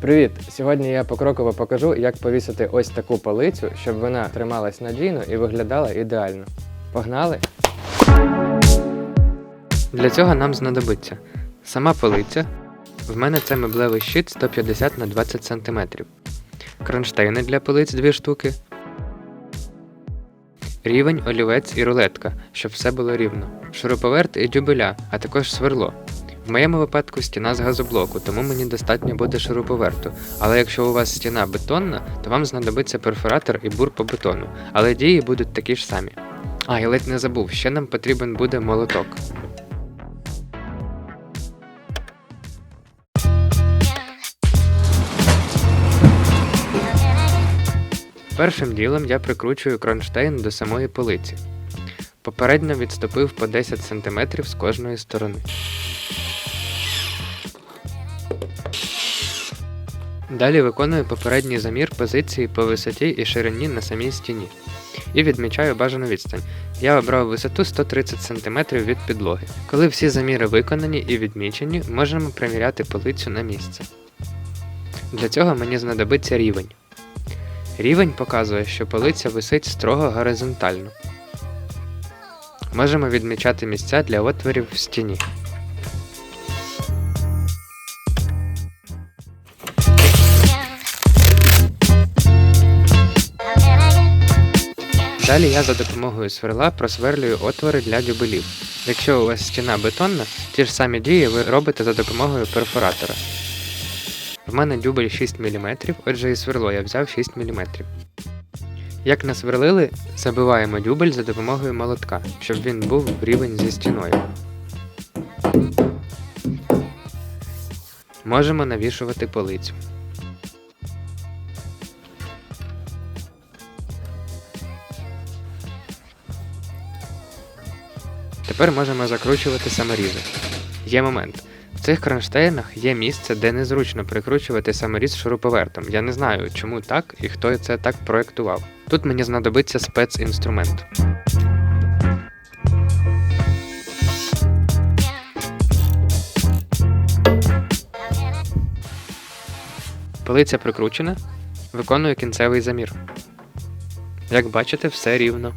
Привіт! Сьогодні я покроково покажу, як повісити ось таку полицю, щоб вона трималась надійно і виглядала ідеально. Погнали! Для цього нам знадобиться сама полиця. В мене це меблевий щит 150 на 20 см. Кронштейни для полиць 2 штуки. Рівень, олівець і рулетка, щоб все було рівно. Шуруповерт і дюбеля, а також сверло. В моєму випадку стіна з газоблоку, тому мені достатньо буде шуруповерту. Але якщо у вас стіна бетонна, то вам знадобиться перфоратор і бур по бетону, але дії будуть такі ж самі. А, я ледь не забув, ще нам потрібен буде молоток. Першим ділом я прикручую кронштейн до самої полиці. Попередньо відступив по 10 см з кожної сторони. Далі виконую попередній замір позиції по висоті і ширині на самій стіні. І відмічаю бажану відстань. Я обрав висоту 130 см від підлоги. Коли всі заміри виконані і відмічені, можемо приміряти полицю на місце. Для цього мені знадобиться рівень. Рівень показує, що полиця висить строго горизонтально. Можемо відмічати місця для отворів в стіні. Далі я за допомогою сверла просверлюю отвори для дюбелів. Якщо у вас стіна бетонна, ті ж самі дії ви робите за допомогою перфоратора. В мене дюбель 6 мм, отже і сверло я взяв 6 мм. Як насверлили, забиваємо дюбель за допомогою молотка, щоб він був рівень зі стіною. Можемо навішувати полицю. Тепер можемо закручувати саморізи. Є момент. В цих кронштейнах є місце, де незручно прикручувати саморіз шуруповертом. Я не знаю, чому так і хто це так проєктував. Тут мені знадобиться спецінструмент. Полиця прикручена. Виконую кінцевий замір. Як бачите, все рівно.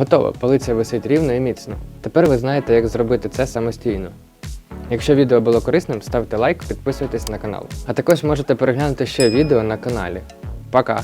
Готово, полиця висить рівно і міцно. Тепер ви знаєте, як зробити це самостійно. Якщо відео було корисним, ставте лайк, підписуйтесь на канал. А також можете переглянути ще відео на каналі. Пока!